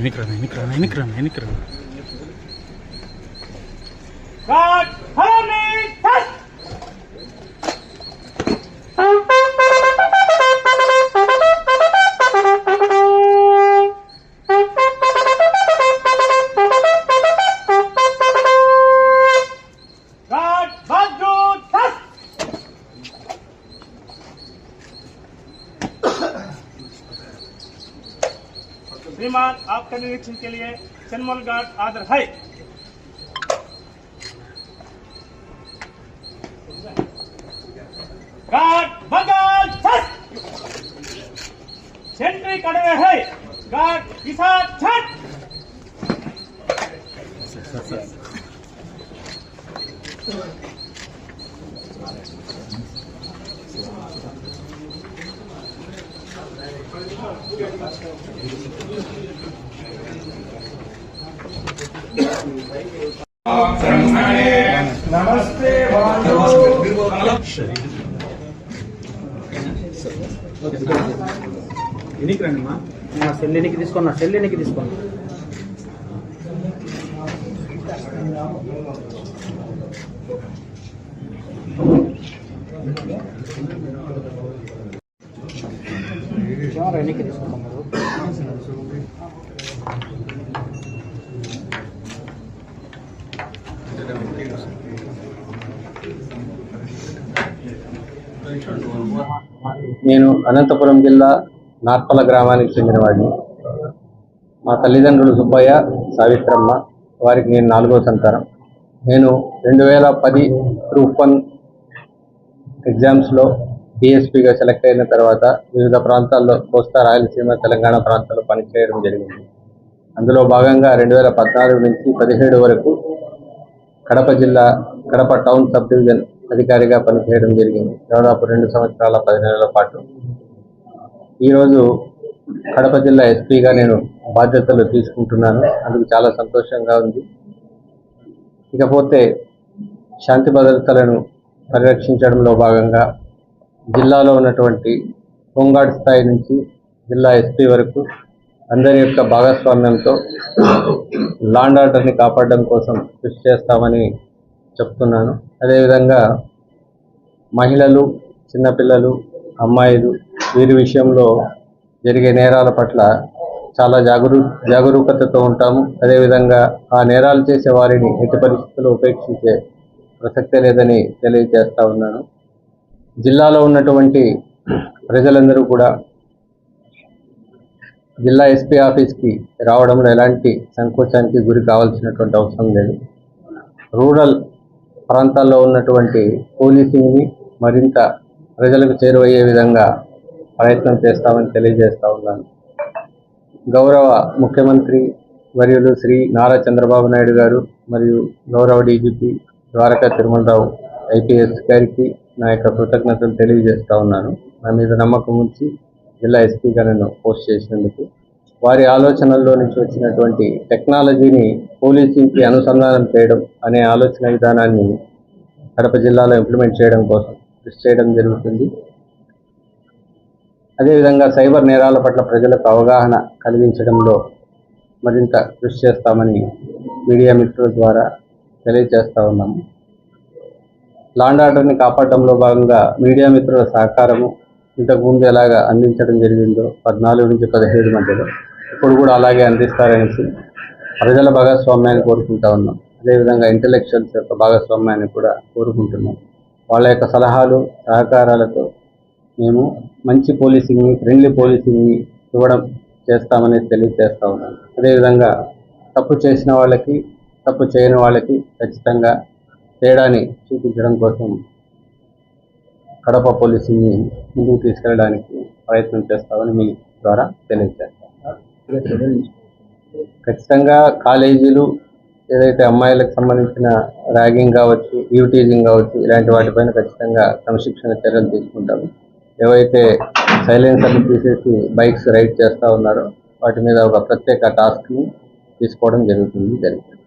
వెనక్కి రా వెనక్కి రా వెనక్కి రా వెనక్కి विमान आपके निरीक्षण के लिए चनमोल गार्ड आदर है। घाट बगाल सेंट्री कड़वे है। घाट दिशा छठ! Thank you. నమస్తే వెనక్కి రండి మా సెల్ ఎన్నికి తీసుకున్నా సెల్ ఎన్నికి తీసుకున్నా వెనక్కి మీరు నేను అనంతపురం జిల్లా నార్పల గ్రామానికి చెందినవాడిని మా తల్లిదండ్రులు సుబ్బయ్య సావిత్రమ్మ వారికి నేను నాలుగో సంతానం. నేను రెండు వేల పది గ్రూప్ వన్ ఎగ్జామ్స్లో డిఎస్పీగా సెలెక్ట్ అయిన తర్వాత వివిధ ప్రాంతాల్లో కోస్తా రాయలసీమ తెలంగాణ ప్రాంతాల్లో పనిచేయడం జరిగింది. అందులో భాగంగా రెండు వేల పద్నాలుగు నుంచి పదిహేడు వరకు కడప జిల్లా కడప టౌన్ సబ్ డివిజన్ అధికారిగా పనిచేయడం జరిగింది. దాదాపు రెండు సంవత్సరాల పది నెలల పాటు ఈరోజు కడప జిల్లా ఎస్పీగా నేను బాధ్యతలు తీసుకుంటున్నాను. అందుకు చాలా సంతోషంగా ఉంది. ఇకపోతే శాంతి భద్రతలను పరిరక్షించడంలో భాగంగా జిల్లాలో ఉన్నటువంటి హోంగార్డ్ స్థాయి నుంచి జిల్లా ఎస్పీ వరకు అందరి యొక్క భాగస్వామ్యంతో లాండ్ ఆర్డర్ని కాపాడడం కోసం కృషి చేస్తామని చెప్తున్నాను. అదేవిధంగా మహిళలు చిన్నపిల్లలు అమ్మాయిలు వీరి విషయంలో జరిగే నేరాల పట్ల చాలా జాగరూ జాగరూకతతో ఉంటాము. అదేవిధంగా ఆ నేరాలు చేసే వారిని ఎట్టి పరిస్థితుల్లో ఉపేక్షించే ప్రసక్తే లేదని తెలియజేస్తా ఉన్నాను. జిల్లాలో ఉన్నటువంటి ప్రజలందరూ కూడా జిల్లా ఎస్పీ ఆఫీస్కి రావడంలో ఎలాంటి సంకోచానికి గురి కావాల్సినటువంటి అవసరం లేదు. రూరల్ ప్రాంతాల్లో ఉన్నటువంటి పోలీసింగ్ని మరింత ప్రజలకు చేరువయ్యే విధంగా ప్రయత్నం చేస్తామని తెలియజేస్తా ఉన్నాను. గౌరవ ముఖ్యమంత్రి వర్యులు శ్రీ నారా చంద్రబాబు నాయుడు గారు మరియు గౌరవ డీజీపీ ద్వారకా తిరుమలరావు ఐపీఎస్ గారికి నా యొక్క కృతజ్ఞతలు తెలియజేస్తా ఉన్నాను. నా మీద నమ్మకం ఉంచి జిల్లా ఎస్పీగా నేను పోస్ట్ చేసినందుకు వారి ఆలోచనల్లో నుంచి వచ్చినటువంటి టెక్నాలజీని పోలీసింగ్కి అనుసంధానం చేయడం అనే ఆలోచన విధానాన్ని కడప జిల్లాలో ఇంప్లిమెంట్ చేయడం కోసం కృషి చేయడం జరుగుతుంది. అదేవిధంగా సైబర్ నేరాల పట్ల ప్రజలకు అవగాహన కలిగించడంలో మరింత కృషి చేస్తామని మీడియా మిత్రుల ద్వారా తెలియజేస్తా ఉన్నాము. లాండ్ ఆర్డర్ని కాపాడడంలో భాగంగా మీడియా మిత్రుల సహకారము ఇంతకుముందు ఎలాగా అందించడం జరిగిందో పద్నాలుగు నుంచి పదిహేడు మధ్యలో ఇప్పుడు కూడా అలాగే అందిస్తారనేసి ప్రజల భాగస్వామ్యాన్ని కోరుకుంటా ఉన్నాం. అదేవిధంగా ఇంటలెక్చువల్స్ యొక్క భాగస్వామ్యాన్ని కూడా కోరుకుంటున్నాం. వాళ్ళ యొక్క సలహాలు సహకారాలతో మేము మంచి పోలీసింగ్ని ఫ్రెండ్లీ పోలీసింగ్ని ఇవ్వడం చేస్తామని తెలియజేస్తా ఉన్నాను అదేవిధంగా తప్పు చేసిన వాళ్ళకి తప్పు చేయని వాళ్ళకి ఖచ్చితంగా తేడాని చూపించడం కోసం కడప పోలీసుని ముందుకు తీసుకెళ్ళడానికి ప్రయత్నం చేస్తామని మీ ద్వారా తెలియజేస్తాను ఖచ్చితంగా కాలేజీలు ఏదైతే అమ్మాయిలకు సంబంధించిన ర్యాగింగ్ కావచ్చు యూటీజింగ్ కావచ్చు ఇలాంటి వాటిపైన ఖచ్చితంగా క్రమశిక్షణ చర్యలు తీసుకుంటాము. ఏవైతే సైలెన్సర్లు తీసేసి బైక్స్ రైడ్ చేస్తూ ఉన్నారో వాటి మీద ఒక ప్రత్యేక టాస్క్ని తీసుకోవడం జరుగుతుంది జరిగింది